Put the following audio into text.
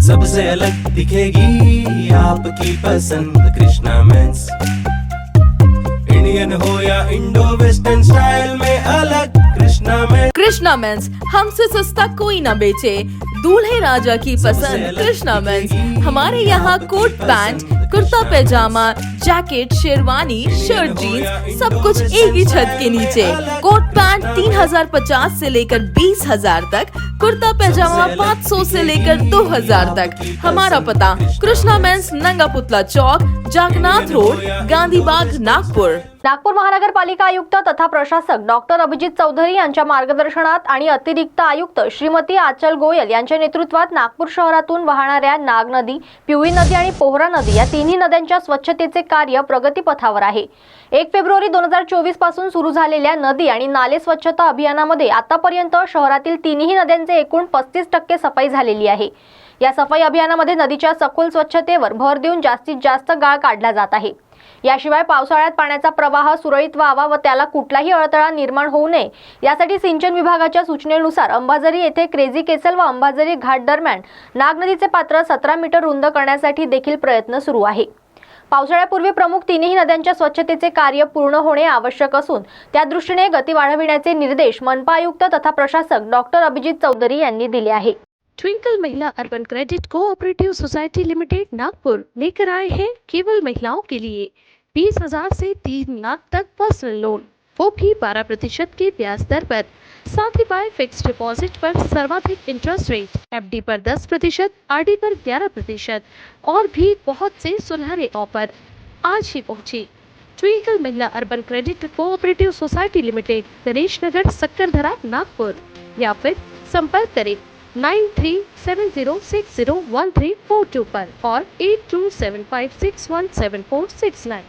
सबसे अलग दिखेगी आपकी पसंद कृष्णा मेंस। इंडियन हो या इंडो वेस्टर्न स्टाइल में अलग कृष्णा मेंस। कृष्णा मेंस हमसे सस्ता कोई ना बेचे। दूल्हे राजा की पसंद कृष्णा मेंस। हमारे यहाँ coat pant kurta pyjama jacket sherwani shirt jeans सब कुछ एक ही छत के नीचे। कोट पैंट तीन हज़ार पचास ऐसी लेकर बीस हज़ार तक कुर्ता पैजामा पाँच सौ ऐसी लेकर दो हज़ार तक। हमारा पता कृष्णा मेंस नंगा पुतला चौक जागनाथ रोड गांधी बाग नागपुर। नागपूर महानगरपालिका आयुक्त तथा प्रशासक डॉक्टर अभिजित चौधरी यांच्या मार्गदर्शनात आणि अतिरिक्त आयुक्त श्रीमती आचल गोयल यांच्या नेतृत्वात नागपूर शहरातून वाहणाऱ्या नाग नदी पिवळी नदी आणि पोहरा नदी या तिन्ही नद्यांच्या स्वच्छतेचे कार्य प्रगतीपथावर आहे. एक फेब्रुवारी दोन हजार चोवीसपासून सुरू झालेल्या नदी आणि नाले स्वच्छता अभियानामध्ये आतापर्यंत शहरातील तिन्ही नद्यांचे एकूण पस्तीस टक्के सफाई झालेली आहे. या सफाई अभियानामध्ये नदीच्या सखोल स्वच्छतेवर भर देऊन जास्तीत जास्त गाळ काढला जात आहे. याशिवाय पावसाळ्यात पाण्याचा प्रवाह सुरळीत व्हावा व त्याला कुठलाही अडथळा निर्माण होऊ नये. यासाठी सिंचन विभागाच्या सूचनेनुसार अंबाझरी येथे क्रेझी केसल व अंबाझरी घाट दरम्यान नाग नदीचे पात्र सतरा मीटर रुंद करण्यासाठी देखील प्रयत्न सुरू आहे. पावसाळ्यापूर्वी प्रमुख तिन्ही नद्यांच्या स्वच्छतेचे कार्य पूर्ण होणे आवश्यक असून त्या दृष्टीने गती वाढविण्याचे निर्देश मनपा आयुक्त तथा प्रशासक डॉक्टर अभिजित चौधरी यांनी दिले आहे. Twinkle Mahila urban credit cooperative society limited Nagpur लेकर आए हैं केवल महिलाओं के लिए। बीस हज़ार से तीन लाख तक पर्सनल लोन, वो भी बारह प्रतिशत के ब्याज दर पर। साथ ही बाय फिक्स डिपॉजिट पर सर्वाधिक इंटरेस्ट रेट, एफडी पर दस प्रतिशत आर पर ग्यारह प्रतिशत और भी बहुत से सुनहरे ऑफ़र आज ही पहुँची। Twinkle Mahila urban credit cooperative society limited, Ganesh Nagar, Sakkardhara, Nagpur. या फिर संपर्क करें। nine three seven zero six zero one three four two पर और eight two seven five six one seven four six nine